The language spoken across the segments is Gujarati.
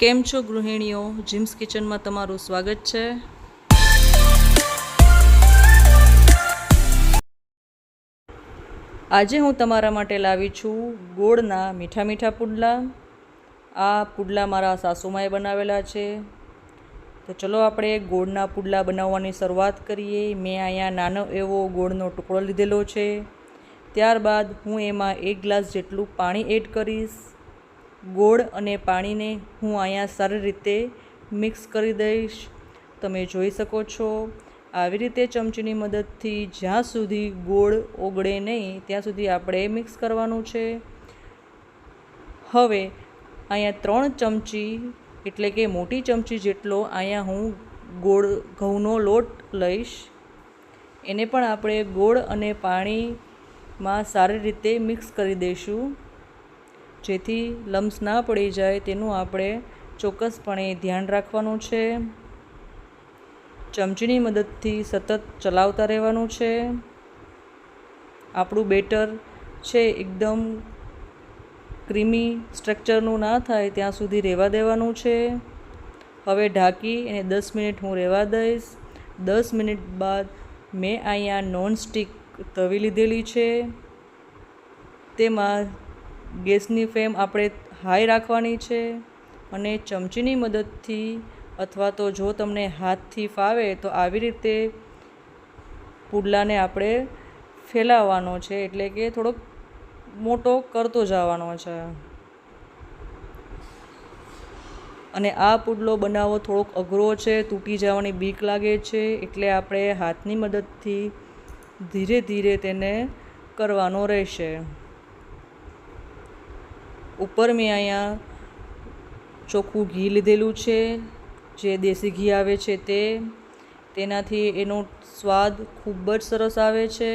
કેમ છો ગૃહિણીઓ? જીમ્સ કિચનમાં તમારું સ્વાગત છે. આજે હું તમારા માટે લાવી છું ગોળના મીઠા મીઠા પુડલા. આ પુડલા મારા સાસુમાએ બનાવેલા છે. તો ચલો આપણે ગોળના પુડલા બનાવવાની શરૂઆત કરીએ. મેં અહીંયા નાનો એવો ગોળનો ટુકડો લીધેલો છે. ત્યારબાદ હું એમાં એક ગ્લાસ જેટલું પાણી એડ કરીશ. ગોળ અને પાણીને હું અહીંયા સારી રીતે મિક્સ કરી દઈશ. તમે જોઈ શકો છો, આવી રીતે ચમચીની મદદથી જ્યાં સુધી ગોળ ઓગળે નહીં, ત્યાં સુધી આપણે મિક્સ કરવાનું છે. હવે, અહીંયા ત્રણ ચમચી, એટલે કે મોટી ચમચી જેટલો અહીંયા હું ગોળ ઘઉંનો લોટ લઈશ. એને પણ આપણે ગોળ અને પાણીમાં સારી રીતે મિક્સ કરી દઈશું. જેથી લમ્સ ના પડી જાય તેનું આપણે ચોક્કસપણે ધ્યાન રાખવાનું છે. ચમચીની મદદથી સતત ચલાવતા રહેવાનું છે. આપણું બેટર છે એકદમ ક્રીમી સ્ટ્રક્ચરનું ના થાય ત્યાં સુધી રહેવા દેવાનું છે. હવે ઢાંકી એને દસ મિનિટ હું રહેવા દઈશ. દસ મિનિટ બાદ મેં અહીંયા નોનસ્ટિક તવી લીધેલી છે. તેમાં ગેસની ફ્લેમ આપણે હાઈ રાખવાની છે અને ચમચીની મદદથી અથવા તો જો તમને હાથથી ફાવે તો આવી રીતે પુડલાને આપણે ફેલાવવાનો છે એટલે કે થોડોક મોટો કરતો જવાનો છે. અને આ પુડલો બનાવવો થોડોક અઘરો છે, તૂટી જવાની બીક લાગે છે એટલે આપણે હાથની મદદથી ધીરે ધીરે તેને કરવાનો રહેશે. ઉપર મેં અહીંયા ચોખ્ખું ઘી લીધેલું છે. જે દેશી ઘી આવે છે તે. તેનાથી એનો સ્વાદ ખૂબ જ સરસ આવે છે.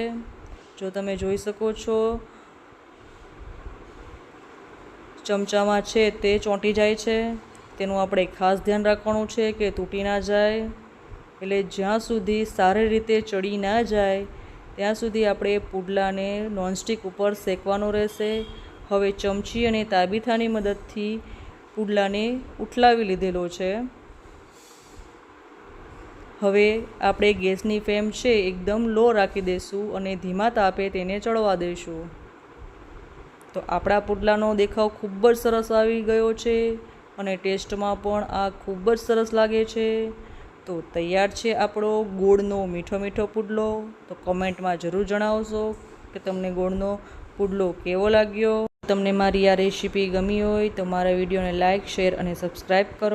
જો તમે જોઈ શકો છો, ચમચામાં છે તે ચોંટી જાય છે. તેનું આપણે ખાસ ધ્યાન રાખવાનું છે કે તૂટી ના જાય. એટલે જ્યાં સુધી સારી રીતે ચડી ના જાય, ત્યાં સુધી આપણે પુડલાને નોનસ્ટિક ઉપર શેકવાનું રહેશે. હવે ચમચી અને તાબીથાની મદદથી પુડલાને ઉઠલાવી લીધેલો છે. હવે આપણે ગેસની ફ્લેમ છે એકદમ લો રાખી દઈશું અને ધીમા તાપે તેને ચડવા દઈશું. તો આપણા પુડલાનો દેખાવ ખૂબ જ સરસ આવી ગયો છે અને ટેસ્ટમાં પણ આ ખૂબ જ સરસ લાગે છે. તો તૈયાર છે આપણો ગોળનો મીઠો મીઠો પુડલો. તો કમેન્ટમાં જરૂર જણાવશો કે તમને ગોળનો પુડલો કેવો લાગ્યો? તમને મારી આ રેસીપી ગમી હોય તો મારા વિડીયોને લાઇક શેર અને સબસ્ક્રાઈબ કરો.